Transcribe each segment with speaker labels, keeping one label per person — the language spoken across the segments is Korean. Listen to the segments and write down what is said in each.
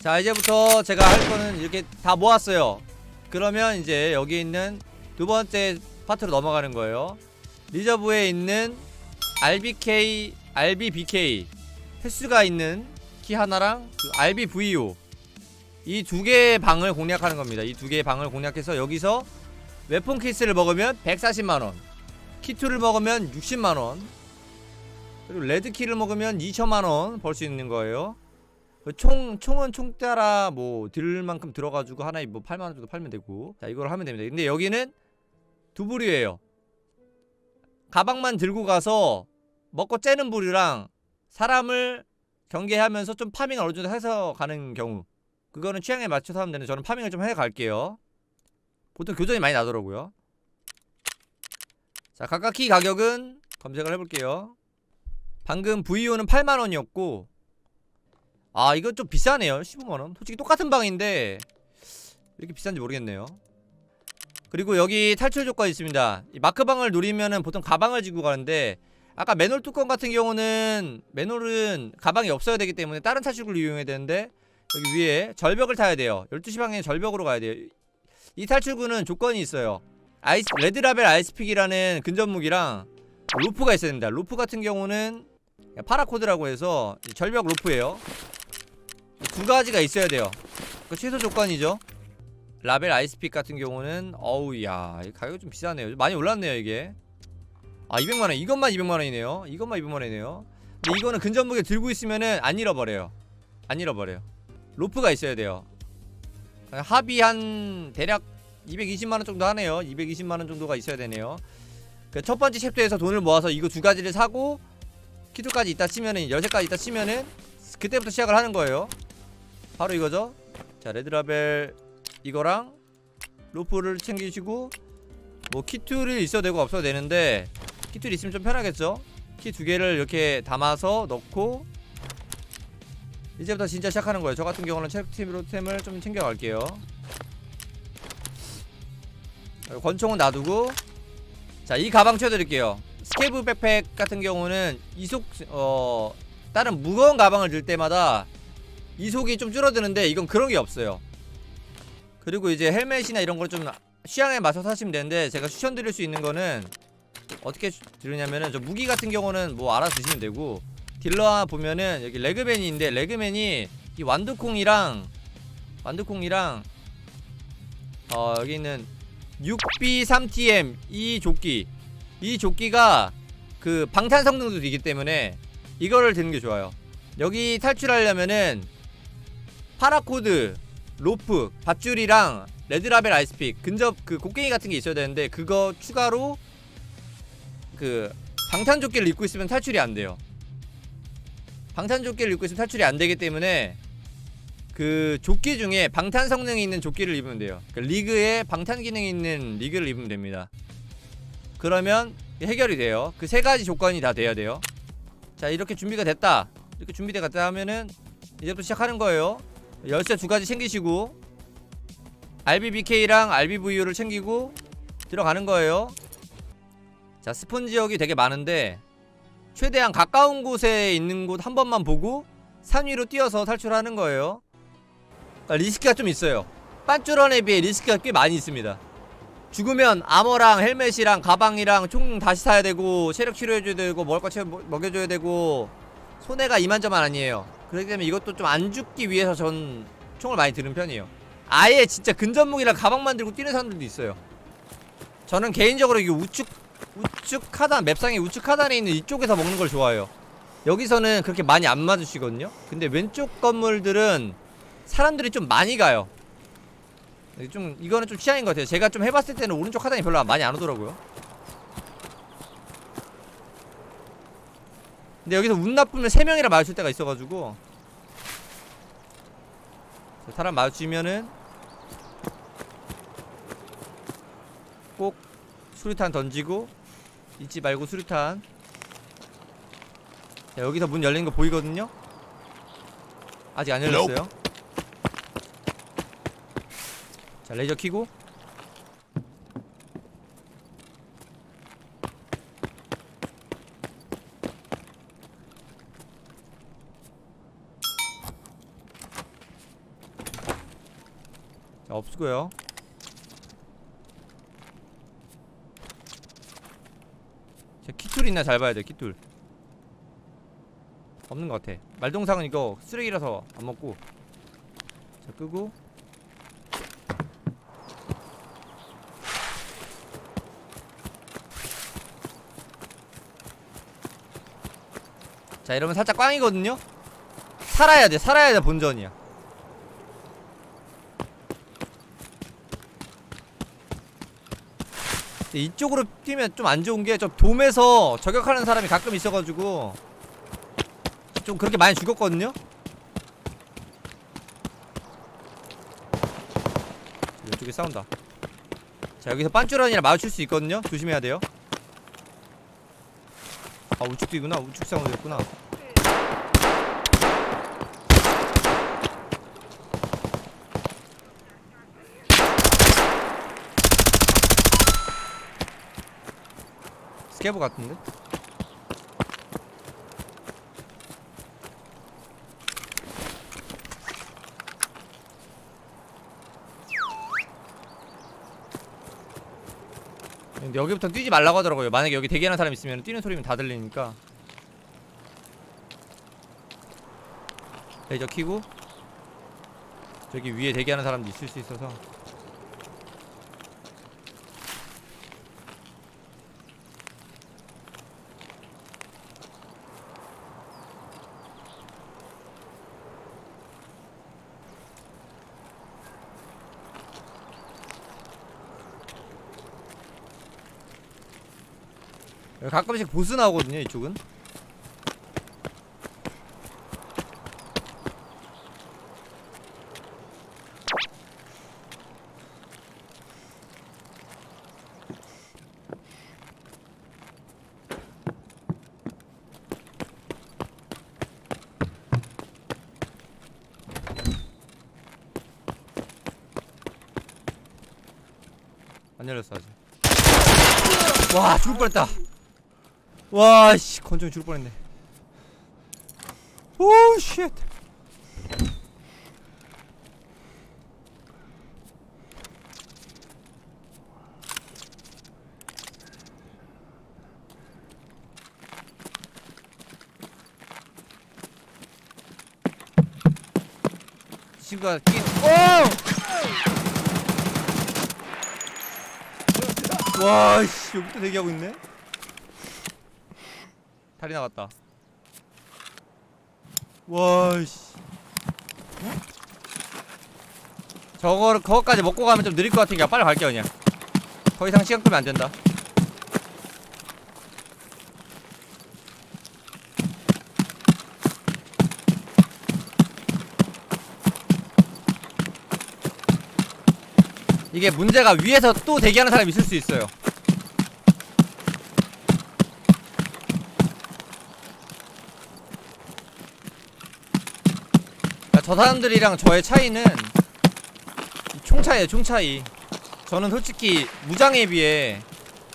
Speaker 1: 자 이제부터 제가 할 거는 이렇게 다 모았어요. 그러면 이제 여기 있는 두 번째 파트로 넘어가는 거예요. 리저브에 있는 RBK, RBBK 횟수가 있는 키 하나랑 그 RBVO 이 두 개의 방을 공략하는 겁니다. 이 두 개의 방을 공략해서 여기서 웨폰 키스를 먹으면 140만원 키2를 먹으면 60만원 그리고 레드키를 먹으면 2천만원 벌 수 있는 거예요. 그 총 총은 총 따라 뭐들 만큼 들어가지고 하나에 뭐 8만 원 정도 팔면 되고 자 이걸 하면 됩니다. 근데 여기는 두 부류예요. 가방만 들고 가서 먹고 째는 부류랑 사람을 경계하면서 좀 파밍을 어느 정도 해서 가는 경우 그거는 취향에 맞춰서 하면 되는데 저는 파밍을 좀 해 갈게요. 보통 교전이 많이 나더라고요. 자 각각 키 가격은 검색을 해볼게요. 방금 VO는 8만 원이었고 아 이건 좀 비싸네요. 15만원. 솔직히 똑같은 방인데 이렇게 비싼지 모르겠네요. 그리고 여기 탈출 조건이 있습니다. 이 마크방을 누리면은 보통 가방을 지고 가는데 아까 맨홀 뚜껑 같은 경우는 맨홀은 가방이 없어야 되기 때문에 다른 탈출구를 이용해야 되는데 여기 위에 절벽을 타야 돼요. 12시 방향 절벽으로 가야 돼요. 이 탈출구는 조건이 있어요. 아이스 레드라벨 아이스픽이라는 근접 무기랑 로프가 있어야 됩니다. 로프 같은 경우는 파라코드라고 해서 이 절벽 로프예요 두 가지가 있어야 돼요. 그 최소 조건이죠. 라벨 아이스픽 같은 경우는 어우 야, 이 가격이 좀 비싸네요. 많이 올랐네요, 이게. 아, 200만 원. 이것만 200만 원이네요. 이것만 200만 원이네요. 근데 이거는 근접 무게 들고 있으면은 안 잃어버려요. 안 잃어버려요. 로프가 있어야 돼요. 합이 한 대략 220만 원 정도 하네요. 220만 원 정도가 있어야 되네요. 그 첫 번째 챕터에서 돈을 모아서 이거 두 가지를 사고 키토까지 있다 치면은 열쇠까지 있다 치면은 그때부터 시작을 하는 거예요. 바로 이거죠. 자 레드라벨 이거랑 로프를 챙기시고 뭐 키툴이 있어도 되고 없어도 되는데 키툴 있으면 좀 편하겠죠. 키 두 개를 이렇게 담아서 넣고 이제부터 진짜 시작하는 거예요. 저 같은 경우는 체력팀으로 템을 좀 챙겨갈게요. 권총은 놔두고 자 이 가방 쳐드릴게요. 스케이브 백팩 같은 경우는 이속 어 다른 무거운 가방을 들 때마다 이속이 좀 줄어드는데 이건 그런 게 없어요. 그리고 이제 헬멧이나 이런 걸 좀 취향에 맞춰서 하시면 되는데 제가 추천드릴 수 있는 거는 어떻게 드리냐면은 저 무기 같은 경우는 뭐 알아 드시면 되고 딜러 보면은 여기 레그맨이 있는데 레그맨이 이 완두콩이랑 완두콩이랑 어 여기 있는 6B3TM 이 조끼 이 조끼가 그 방탄 성능도 되기 때문에 이거를 드는 게 좋아요. 여기 탈출하려면은 파라코드, 로프, 밧줄이랑 레드라벨 아이스픽 근접 그 곡괭이 같은 게 있어야 되는데 그거 추가로 그 방탄조끼를 입고 있으면 탈출이 안 돼요. 방탄조끼를 입고 있으면 탈출이 안 되기 때문에 그 조끼 중에 방탄 성능이 있는 조끼를 입으면 돼요. 그러니까 리그에 방탄 기능이 있는 리그를 입으면 됩니다. 그러면 해결이 돼요. 그 세 가지 조건이 다 돼야 돼요. 자 이렇게 준비가 됐다. 이렇게 준비됐다 하면은 이제부터 시작하는 거예요. 열쇠 두 가지 챙기시고 RBBK랑 RBVU를 챙기고 들어가는 거예요. 자 스폰 지역이 되게 많은데 최대한 가까운 곳에 있는 곳 한 번만 보고 산 위로 뛰어서 탈출하는 거예요. 그러니까 리스크가 좀 있어요. 빤쭈런에 비해 리스크가 꽤 많이 있습니다. 죽으면 아머랑 헬멧이랑 가방이랑 총 다시 사야 되고 체력 치료해줘야 되고 먹을 거 먹여줘야 되고 손해가 이만저만 아니에요. 그렇기 때문에 이것도 좀 안 죽기 위해서 전 총을 많이 드는 편이에요. 아예 진짜 근접무기랑 가방만 들고 뛰는 사람들도 있어요. 저는 개인적으로 이게 우측 우측 하단 맵상의 우측 하단에 있는 이쪽에서 먹는 걸 좋아해요. 여기서는 그렇게 많이 안 맞으시거든요. 근데 왼쪽 건물들은 사람들이 좀 많이 가요. 좀 이거는 좀 취향인 것 같아요. 제가 좀 해봤을 때는 오른쪽 하단이 별로 많이 안 오더라고요. 근데 여기서 운 나쁘면 세 명이라 마주칠 때가 있어가지고 자, 사람 마주치면은 꼭 수류탄 던지고 잊지 말고 수류탄. 자, 여기서 문 열리는 거 보이거든요. 아직 안 열렸어요. 자 레이저 키고 없고요. 자 키툴 있나 잘 봐야 돼 키툴. 없는 것 같아. 말동상은 이거 쓰레기라서 안 먹고. 자 끄고. 자 이러면 살짝 꽝이거든요? 살아야 돼 살아야 돼 본전이야 근데 이쪽으로 뛰면 좀 안 좋은 게 저 돔에서 저격하는 사람이 가끔 있어가지고 좀 그렇게 많이 죽었거든요. 이쪽에 싸운다. 자 여기서 빤쭈런이랑 마주칠 수 있거든요. 조심해야 돼요. 아 우측도 있구나. 우측 사운드 있구나 스케브 같은데? 근데 여기부터 뛰지 말라고 하더라고요. 만약에 여기 대기하는 사람 있으면 뛰는 소리면 다 들리니까. 레이저 키고 저기 위에 대기하는 사람도 있을 수 있어서 가끔씩 보스 나오거든요 이쪽은. 안 열렸어 아직. 와 죽을 뻔했다 와씨 건조기 죽을 뻔했네. 오쉣 친구가 끼 오! 와씨 여기도 대기하고 있네 다리 나갔다. 와씨. 저거를 그거까지 먹고 가면 좀 느릴 것 같으니까 빨리 갈게 그냥. 더 이상 시간 끄면 안 된다. 이게 문제가 위에서 또 대기하는 사람이 있을 수 있어요. 그러니까 저 사람들이랑 저의 차이는 이총 차이에요 총 차이. 저는 솔직히 무장에 비해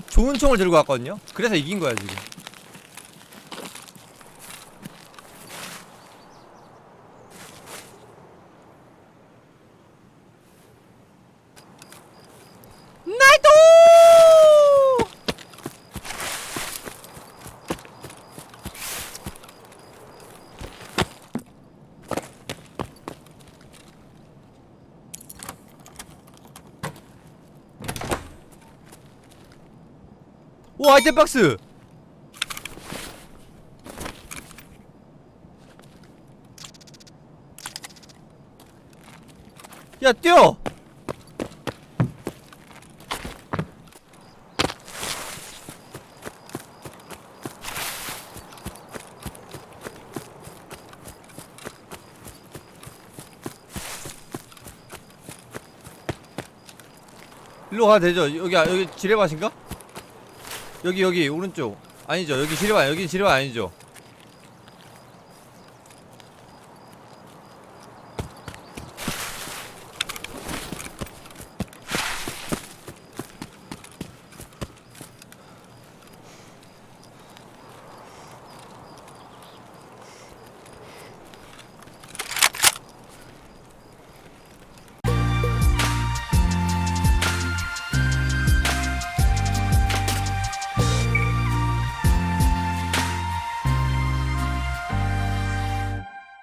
Speaker 1: 좋은 총을 들고 왔거든요. 그래서 이긴 거야 지금 오 아이템 박스. 야 뛰어. 일로 가도 되죠 여기 아- 여기 지뢰밭인가? 여기 여기 오른쪽. 아니죠. 여기 지뢰밭 여기 지뢰밭 아니죠